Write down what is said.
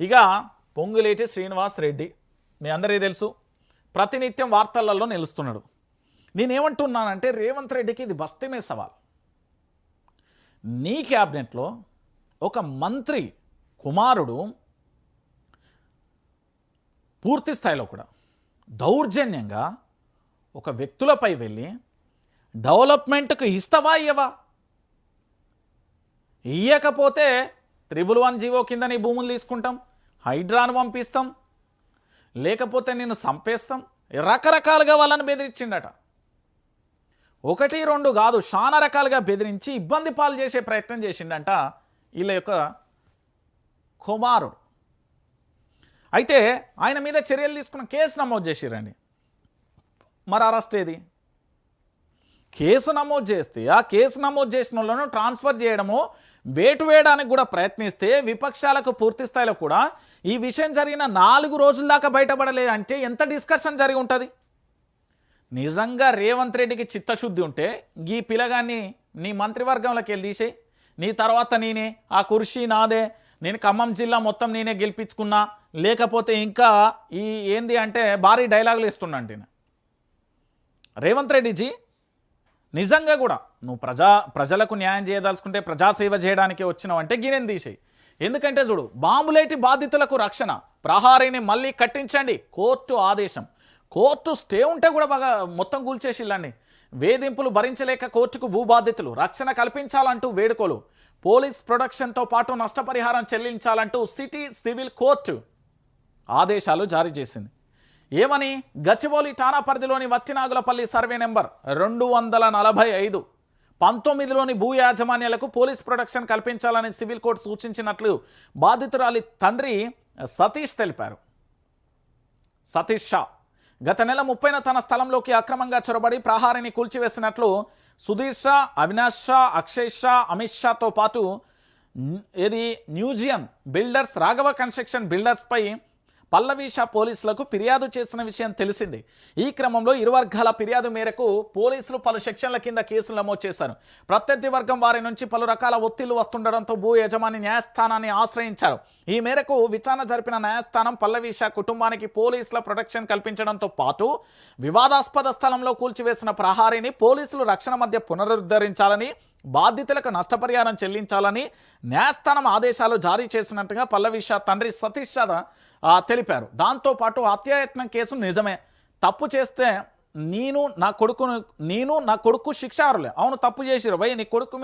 ఇక పొంగులేటి శ్రీనివాస్ రెడ్డి. మీ అందరికీ తెలుసు ప్రతినిత్యం వార్తలలో నిలుస్తున్నాడు. నేనేమంటున్నానంటే రేవంత్ రెడ్డికి ఇది బస్తమే సవాల్. నీ క్యాబినెట్లో ఒక మంత్రి కుమారుడు పూర్తి స్థాయిలో కూడా దౌర్జన్యంగా ఒక వ్యక్తులపై వెళ్ళి డెవలప్మెంట్కు ఇస్తావా ఇయ్యవా? ఇయ్యకపోతే త్రిబుల్ వన్ జీవో కింద నీ భూములు తీసుకుంటాం హైడ్రాను పంపిస్తాం లేకపోతే నేను సంపేస్తాం. రకరకాలుగా వాళ్ళని బెదిరించిండట. ఒకటి రెండు కాదు చాలా రకాలుగా బెదిరించి ఇబ్బంది పాలు చేసే ప్రయత్నం చేసిండంట వీళ్ళ యొక్క కుమారుడు. అయితే ఆయన మీద చర్యలు తీసుకున్న కేసు నమోదు చేసిరండి. మరి అరెస్ట్ ఏది? కేసు నమోదు చేస్తే ఆ కేసు నమోదు చేసిన వాళ్ళను ట్రాన్స్ఫర్ చేయడము వేటు వేయడానికి కూడా ప్రయత్నిస్తే విపక్షాలకు పూర్తి స్థాయిలో కూడా ఈ విషయం జరిగిన నాలుగు రోజుల దాకా బయటపడలేదంటే ఎంత డిస్కషన్ జరిగి ఉంటుంది? నిజంగా రేవంత్ రెడ్డికి చిత్తశుద్ధి ఉంటే ఈ పిల్లగాన్ని నీ మంత్రివర్గంలోకి వెళ్ళి తీసే నీ తర్వాత నేనే ఆ కుర్షీ నాదే నేను ఖమ్మం జిల్లా మొత్తం నేనే గెలిపించుకున్నా. లేకపోతే ఇంకా ఈ ఏంది అంటే భారీ డైలాగులు ఇస్తున్నాను నేను రేవంత్ రెడ్డిజీ నిజంగా కూడా నువ్వు ప్రజా ప్రజలకు న్యాయం చేయదలుచుకుంటే ప్రజాసేవ చేయడానికి వచ్చినావంటే గిన్నెని తీసేయి. ఎందుకంటే చూడు బాంబులేటి బాధితులకు రక్షణ ప్రహారీని మళ్ళీ కట్టించండి కోర్టు ఆదేశం. కోర్టు స్టే ఉంటే కూడా బాగా మొత్తం కూల్చేసిల్లండి. వేధింపులు భరించలేక కోర్టుకు భూబాధితులు రక్షణ కల్పించాలంటూ వేడుకోలు. పోలీస్ ప్రొడక్షన్తో పాటు నష్టపరిహారం చెల్లించాలంటూ సిటీ సివిల్ కోర్టు ఆదేశాలు జారీ చేసింది. ఏమని? గచ్చిబౌలి ఠాణా పరిధిలోని వత్తినాగులపల్లి సర్వే నెంబర్ రెండు వందల నలభై ఐదు. పంతొమ్మిదిలోని భూ యాజమాన్యాలకు పోలీస్ ప్రొటెక్షన్ కల్పించాలని సివిల్ కోర్టు సూచించినట్లు బాధితురాలి తండ్రి సతీష్ తెలిపారు. సతీష్ షా గత నెల ముప్పైన తన స్థలంలోకి అక్రమంగా చొరబడి ప్రహారిని కూల్చివేసినట్లు సుధీర్ షా అవినాష్ షా అక్షయ్ షా అమిత్ షాతో పాటు ఇది ఏది న్యూజియన్ బిల్డర్స్ రాఘవ కన్స్ట్రక్షన్ బిల్డర్స్పై పల్లవీషా పోలీసులకు ఫిర్యాదు చేసిన విషయం తెలిసింది. ఈ క్రమంలో ఇరు వర్గాల ఫిర్యాదు మేరకు పోలీసులు పలు సెక్షన్ల కింద కేసులు నమోదు చేశారు. ప్రత్యర్థి వర్గం వారి నుంచి పలు రకాల ఒత్తిళ్ళు వస్తుండడంతో భూ యజమాని న్యాయస్థానాన్ని ఆశ్రయించారు. ఈ మేరకు విచారణ జరిపిన న్యాయస్థానం పల్లవీషా కుటుంబానికి పోలీసుల ప్రొటెక్షన్ కల్పించడంతో పాటు వివాదాస్పద స్థలంలో కూల్చివేసిన ప్రహారీని పోలీసులు రక్షణ మధ్య పునరుద్ధరించాలని బాధితులకు నష్టపరిహారం చెల్లించాలని న్యాయస్థానం ఆదేశాలు జారీ చేసినట్టుగా పల్లవి షా తండ్రి సతీష్ షా తెలిపారు. దాంతోపాటు హత్యాయత్నం కేసు నిజమే. తప్పు చేస్తే నేను నా కొడుకును నేను నా కొడుకు శిక్షారులే అవును తప్పు చేసిరు భయ్ నీ కొడుకు